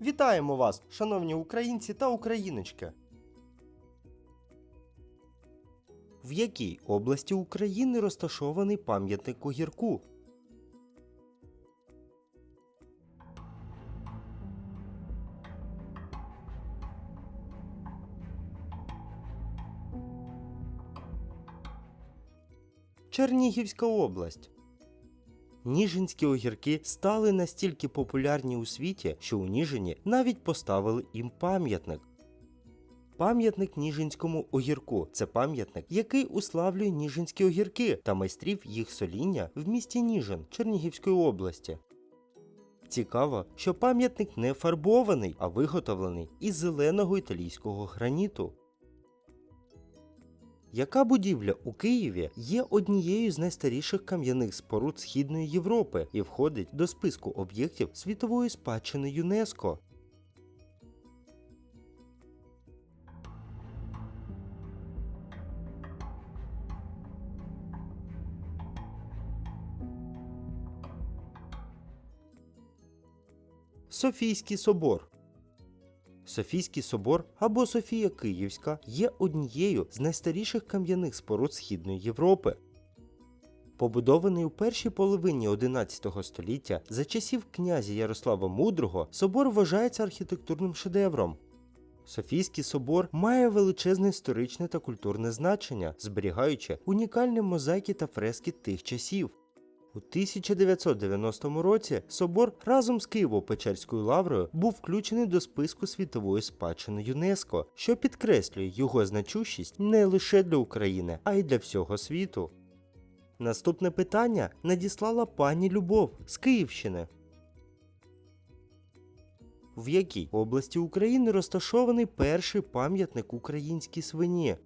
Вітаємо вас, шановні українці та україночки. В якій області України розташований пам'ятник огірку? Чернігівська область. Ніжинські огірки стали настільки популярні у світі, що у Ніжині навіть поставили їм пам'ятник. Пам'ятник Ніжинському огірку це пам'ятник, який уславлює ніжинські огірки та майстрів їх соління в місті Ніжин Чернігівської області. Цікаво, що пам'ятник не фарбований, а виготовлений із зеленого італійського граніту. Яка будівля у Києві є однією з найстаріших кам'яних споруд Східної Європи і входить до списку об'єктів світової спадщини ЮНЕСКО? Софійський собор. Софійський собор або Софія Київська є однією з найстаріших кам'яних споруд Східної Європи. Побудований у першій половині XI століття за часів князя Ярослава Мудрого, собор вважається архітектурним шедевром. Софійський собор має величезне історичне та культурне значення, зберігаючи унікальні мозаїки та фрески тих часів. У 1990 році собор разом з Києво-Печерською лаврою був включений до списку світової спадщини ЮНЕСКО, що підкреслює його значущість не лише для України, а й для всього світу. Наступне питання надіслала пані Любов з Київщини. В якій області України розташований перший пам'ятник українській свині?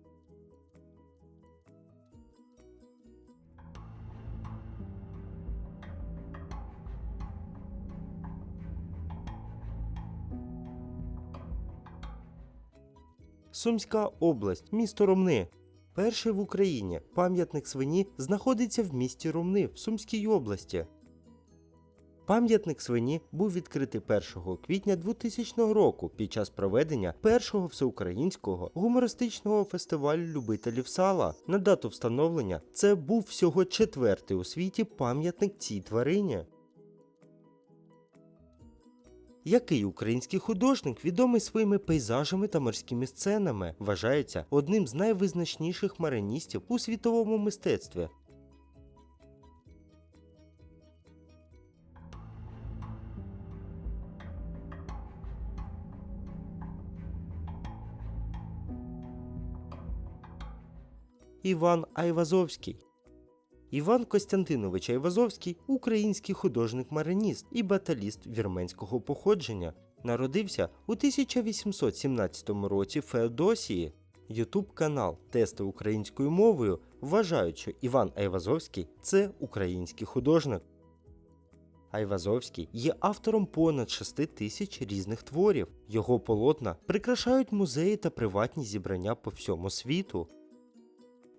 Сумська область, місто Ромни. Перший в Україні пам'ятник свині знаходиться в місті Ромни в Сумській області. Пам'ятник свині був відкритий 1 квітня 2000 року під час проведення першого всеукраїнського гумористичного фестивалю любителів сала. На дату встановлення це був всього четвертий у світі пам'ятник цій тварині. Який український художник, відомий своїми пейзажами та морськими сценами, вважається одним з найвизначніших мариністів у світовому мистецтві? Іван Айвазовський Іван Костянтинович Айвазовський український художник-мариніст і баталіст вірменського походження. Народився у 1817 році в Феодосії. Ютуб канал Тести українською мовою вважають, що Іван Айвазовський це український художник. Айвазовський є автором понад 6 тисяч різних творів. Його полотна прикрашають музеї та приватні зібрання по всьому світу.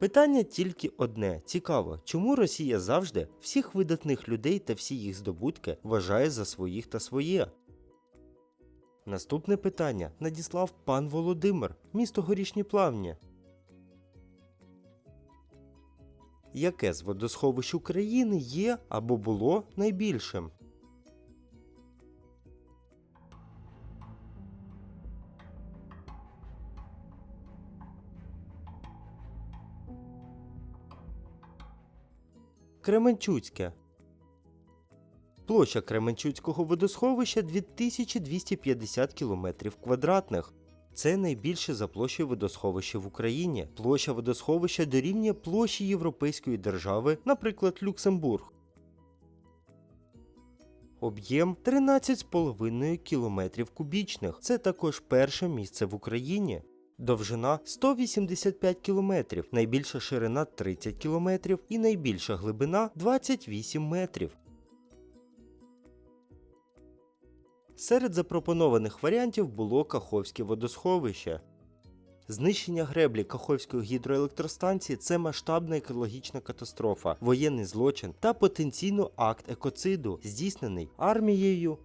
Питання тільки одне: цікаво, чому Росія завжди всіх видатних людей та всі їх здобутки вважає за своїх та своє? Наступне питання надіслав пан Володимир, місто Горішні Плавні. Яке з водосховищ України є або було найбільшим? Кременчуцьке. Площа Кременчуцького водосховища 2250 км квадратних. Це найбільше за площею водосховища в Україні. Площа водосховища дорівнює площі європейської держави, наприклад, Люксембург. Об'єм 13,5 км кубічних. Це також перше місце в Україні. Довжина 185 км, найбільша ширина 30 км і найбільша глибина 28 метрів. Серед запропонованих варіантів було Каховське водосховище. Знищення греблі Каховської гідроелектростанції це масштабна екологічна катастрофа, воєнний злочин та потенційно акт екоциду, здійснений армією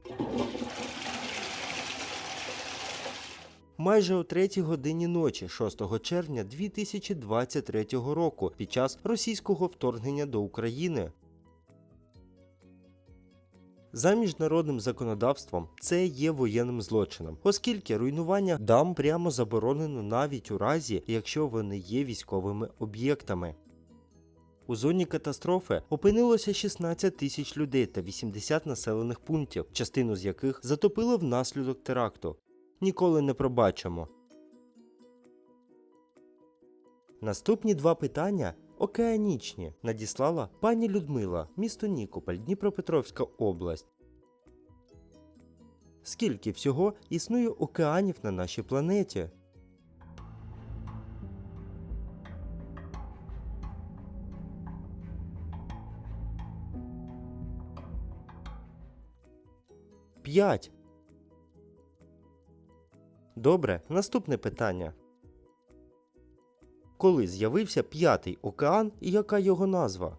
майже о 3 годині ночі 6 червня 2023 року під час російського вторгнення до України. За міжнародним законодавством це є воєнним злочином, оскільки руйнування дам прямо заборонено навіть у разі, якщо вони є військовими об'єктами. У зоні катастрофи опинилося 16 тисяч людей та 80 населених пунктів, частину з яких затопило внаслідок теракту. Ніколи не пробачимо. Наступні два питання океанічні надіслала пані Людмила, місто Нікополь, Дніпропетровська область. Скільки всього існує океанів на нашій планеті? П'ять. Добре, наступне питання. Коли з'явився п'ятий океан і яка його назва?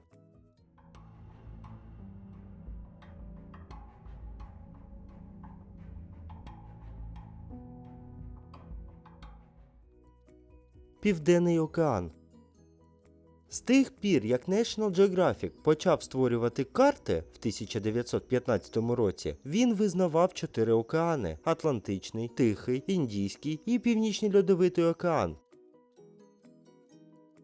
Південний океан. З тих пір, як National Geographic почав створювати карти в 1915 році, він визнавав чотири океани: Атлантичний, Тихий, Індійський і Північний Льодовитий океан.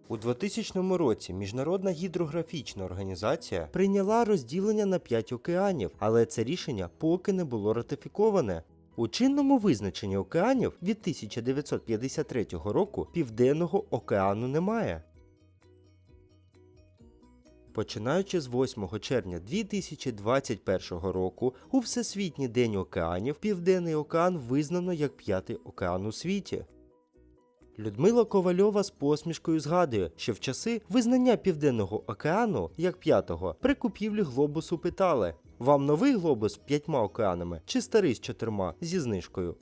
У 2000 році Міжнародна гідрографічна організація прийняла розділення на 5 океанів, але це рішення поки не було ратифіковане. У чинному визначенні океанів від 1953 року Південного океану немає. Починаючи з 8 червня 2021 року, у Всесвітній день океанів Південний океан визнано як п'ятий океан у світі. Людмила Ковальова з посмішкою згадує, що в часи визнання Південного океану як п'ятого при купівлі глобусу питали: вам новий глобус з п'ятьма океанами чи старий з чотирма зі знижкою?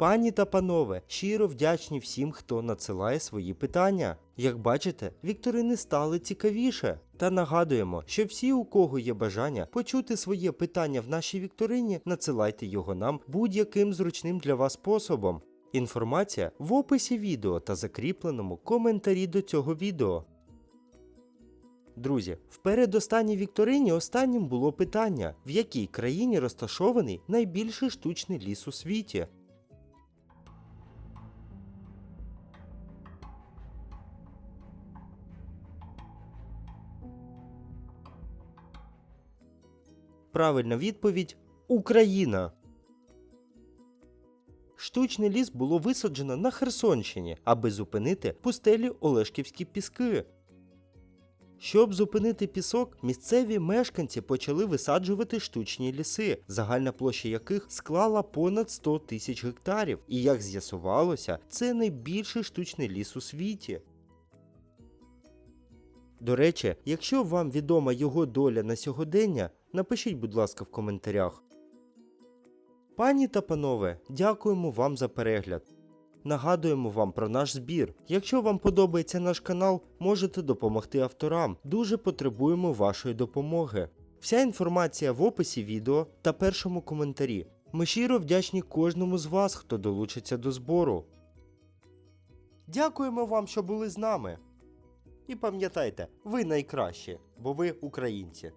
Пані та панове, щиро вдячні всім, хто надсилає свої питання. Як бачите, вікторини стали цікавіше. Та нагадуємо, що всі, у кого є бажання почути своє питання в нашій вікторині, надсилайте його нам будь-яким зручним для вас способом. Інформація в описі відео та закріпленому коментарі до цього відео. Друзі, в передостанній вікторині останнім було питання, в якій країні розташований найбільший штучний ліс у світі. Правильна відповідь Україна. Штучний ліс було висаджено на Херсонщині, аби зупинити пустелі Олешківські піски. Щоб зупинити пісок, місцеві мешканці почали висаджувати штучні ліси, загальна площа яких склала понад 100 тисяч гектарів. І як з'ясувалося, це найбільший штучний ліс у світі. До речі, якщо вам відома його доля на сьогодення, напишіть, будь ласка, в коментарях. Пані та панове, дякуємо вам за перегляд. Нагадуємо вам про наш збір. Якщо вам подобається наш канал, можете допомогти авторам. Дуже потребуємо вашої допомоги. Вся інформація в описі відео та першому коментарі. Ми щиро вдячні кожному з вас, хто долучиться до збору. Дякуємо вам, що були з нами. І пам'ятайте, ви найкращі, бо ви українці.